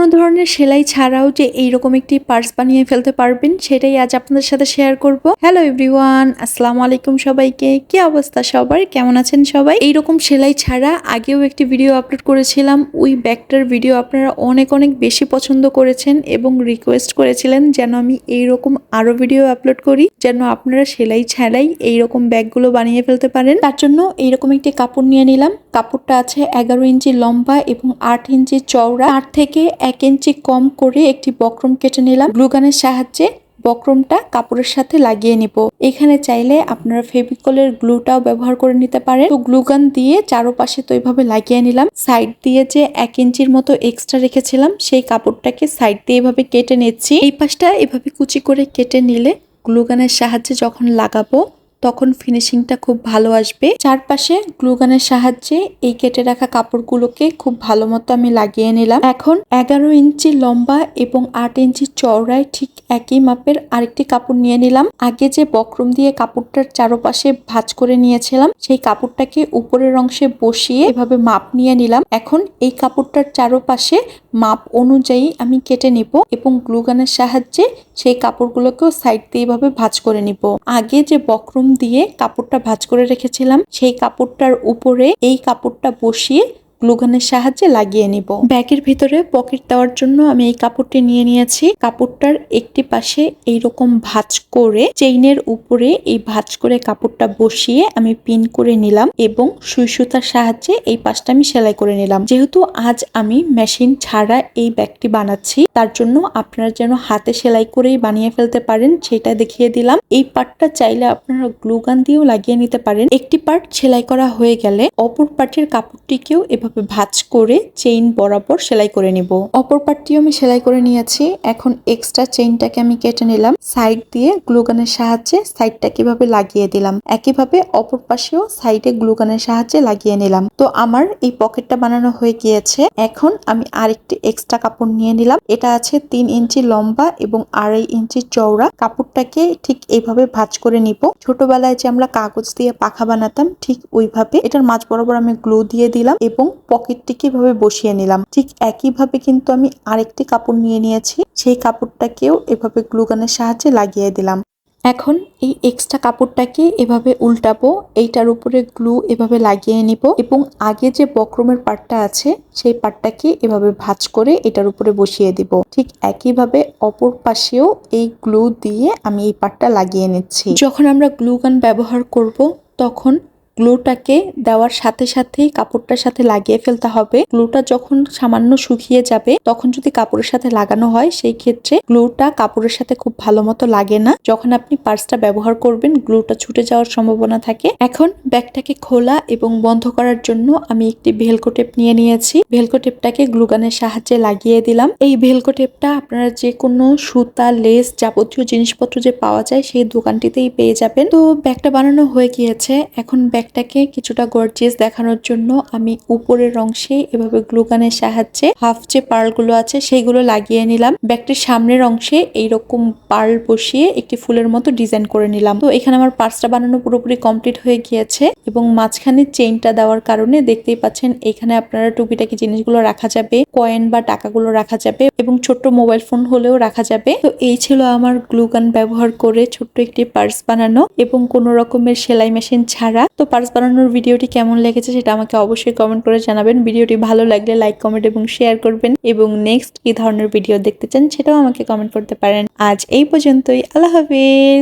কোনো ধরনের সেলাই ছাড়াও যে এইরকম একটি পার্স বানিয়ে ফেলতে পারবেন, সেটাই আজ আপনাদের সাথে শেয়ার করব। হ্যালো এভরিওয়ান আসসালামু আলাইকুম সবাইকে। কি অবস্থা সবার? কেমন আছেন সবাই? এইরকম সেলাই ছাড়া আগেও একটি ভিডিও আপলোড করেছিলাম। ওই ব্যাগটার ভিডিও আপনারা অনেক অনেক বেশি পছন্দ করেছেন এবং রিকোয়েস্ট করেছিলেন যেন আমি এইরকম আরও ভিডিও আপলোড করি, যেন আপনারা সেলাই ছাড়াই এইরকম ব্যাগগুলো বানিয়ে ফেলতে পারেন। তার জন্য এইরকম একটি কাপড় নিয়ে নিলাম। কাপড়টা আছে এগারো ইঞ্চি লম্বা এবং আট ইঞ্চি চওড়া। আট থেকে এক ইঞ্চি কম করে একটি বক্রম কেটে নিলাম। গ্লুগানের সাহায্যে বক্রমটা কাপড়ের সাথে লাগিয়ে নিব। এখানে চাইলে আপনারা ফেভিকলের গ্লুটাও ব্যবহার করে নিতে পারেন। তো গ্লুগান দিয়ে চারোপাশে তো এইভাবে লাগিয়ে নিলাম। সাইড দিয়ে যে এক ইঞ্চির মতো এক্সট্রা রেখেছিলাম, সেই কাপড়টাকে সাইড দিয়ে এভাবে কেটে নিচ্ছি। এই পাশটা এভাবে কুচি করে কেটে নিলে গ্লুগানের সাহায্যে যখন লাগাবো তখন ফিনিশিংটা খুব ভালো আসবে। চারপাশে গ্লুগানের সাহায্যে এই কেটে রাখা কাপড়গুলোকে খুব ভালো মতো আমি লাগিয়ে নিলাম। এখন এগারো ইঞ্চি লম্বা এবং আট ইঞ্চি চওড়ায় ঠিক একই মাপের আরেকটি কাপড় নিয়ে নিলাম। আগে যে বক্রম দিয়ে কাপড়টার চারপাশে ভাঁজ করে নিয়েছিলাম, সেই কাপড়টাকে উপরের অংশে বসিয়ে এভাবে মাপ নিয়ে নিলাম। এখন এই কাপড়টার চারপাশে মাপ অনুযায়ী আমি কেটে নিব এবং গ্লুগানের সাহায্যে সেই কাপড়গুলোকেও সাইড দিয়ে এভাবে ভাঁজ করে নিব। আগে যে বক্রম দিয়ে কাপড়টা ভাঁজ করে রেখেছিলাম, সেই কাপড়টার উপরে এই কাপড়টা বসিয়ে গ্লুগানের সাহায্যে লাগিয়ে নিব। ব্যাগের ভিতরে পকেট দেওয়ার জন্য আমি এই কাপড়টি নিয়ে নিয়েছি। কাপড়টার একটি পাশে এইরকম ভাঁজ করে চেইনের উপরে এই ভাঁজ করে কাপড়টা বসিয়ে আমি পিন করে নিলাম এবং সুই সুতার সাহায্যে এই পাশটা আমি সেলাই করে নিলাম। যেহেতু আজ আমি মেশিন ছাড়া এই ব্যাগটি বানাচ্ছি, তার জন্য আপনারা যেন হাতে সেলাই করেই বানিয়ে ফেলতে পারেন, সেটা দেখিয়ে দিলাম। এই পার্টটা চাইলে আপনারা গ্লুগান দিয়েও লাগিয়ে নিতে পারেন। একটি পার্ট সেলাই করা হয়ে গেলে অপর পার্টের কাপড়টিকেও এভাবে ভাঁজ করে চেইন বরাবর সেলাই করে নিব। অপর পার্টটিও আমি সেলাই করে নিয়েছি। এখন এক্সট্রা চেইনটাকে আমি কেটে নিলাম। সাইড দিয়ে গ্লুগানের সাহায্যে সাইডটা কীভাবে লাগিয়ে দিলাম? একইভাবে অপর পাশেও সাইডে গ্লুগানের সাহায্যে লাগিয়ে নিলাম। তো আমার এই পকেটটা বানানো হয়ে গিয়েছে। এখন আমি আরেকটি এক্সট্রা কাপড় নিয়ে নিলাম। এটা আছে তিন ইঞ্চি লম্বা এবং আড়াই ইঞ্চি চওড়া। কাপড়টাকে ঠিক এইভাবে ভাঁজ করে নিব। ছোটবেলায় যে আমরা কাগজ দিয়ে পাখা বানাতাম, ঠিক ওইভাবে। এটার মাঝ বরাবর আমি গ্লু দিয়ে দিলাম এবং পকেটটিকে এভাবে বসিয়ে নিলাম? ঠিক একইভাবে কিন্তু আমি আরেকটি কাপড় নিয়ে নিয়েছি। সেই কাপড়টাকেও এভাবে গ্লুগানের সাহায্যে লাগিয়ে দিলাম। এখন এই এক্সট্রা কাপড়টাকে এভাবে উল্টাবো, এইটার উপরে গ্লু এভাবে লাগিয়ে নিব এবং আগে যে বক্রমের পাটটা আছে, সেই পাটটাকে এভাবে ভাঁজ করে এটার উপরে বসিয়ে দিব। ঠিক একইভাবে অপর পাশেও এই গ্লু দিয়ে আমি এই পাটটা লাগিয়ে নিচ্ছি। যখন আমরা গ্লু গান ব্যবহার করব, তখন গ্লুটাকে দেওয়ার সাথে সাথেই কাপড়টার সাথে লাগিয়ে ফেলতে হবে। গ্লুটা যখন সামান্য শুকিয়ে যাবে, তখন যদি কাপড়ের সাথে লাগানো হয়, সেই ক্ষেত্রে গ্লুটা কাপড়ের সাথে খুব ভালো মতো লাগে না। যখন আপনি পার্সটা ব্যবহার করবেন, গ্লুটা ছুটে যাওয়ার সম্ভাবনা থাকে। এখন ব্যাগটাকে খোলা এবং বন্ধ করার জন্য আমি একটি ভেলকো টেপ নিয়ে নিয়েছি। ভেলকো টেপটাকে গ্লুগানের সাহায্যে লাগিয়ে দিলাম। এই ভেলকো টেপটা আপনারা যে কোনো সুতা, লেস যাবতীয় জিনিসপত্র যে পাওয়া যায়, সেই দোকানটিতেই পেয়ে যাবেন। তো ব্যাগটা বানানো হয়ে গিয়েছে। এখন ব্যাগ ব্যাগটাকে কিছুটা গর্জিয়াস দেখানোর জন্য আমি উপরের অংশে এভাবে গ্লুকানের সাহায্যে হাফ যে পার্লগুলো আছে সেইগুলো লাগিয়ে নিলাম। ব্যাগটির সামনের অংশে এইরকম পার্ল বসিয়ে একটি ফুলের মতো ডিজাইন করে নিলাম। তো এখানে আমার পার্সটা বানানো পুরোপুরি কমপ্লিট হয়ে গিয়েছে এবং মাঝখানে চেইনটা দেওয়ার কারণে দেখতেই পাচ্ছেন এখানে আপনারা টুপিটাকি জিনিসগুলো রাখা যাবে। কয়েন বা টাকাগুলো রাখা যাবে এবং ছোট্ট মোবাইল ফোন হলেও রাখা যাবে। তো এই ছিল আমার গ্লুগান ব্যবহার করে ছোট্ট একটি পার্স বানানো এবং কোনো রকমের সেলাই মেশিন ছাড়া। তো পার্স বানানোর ভিডিওটি কেমন লেগেছে সেটা আমাকে অবশ্যই কমেন্ট করে জানাবেন। ভিডিওটি ভালো লাগলে লাইক, কমেন্ট এবং শেয়ার করবেন এবং নেক্সট কি ধরনের ভিডিও দেখতে চান সেটাও আমাকে কমেন্ট করতে পারেন। আজ এই পর্যন্তই। আল্লাহ হাফিজ।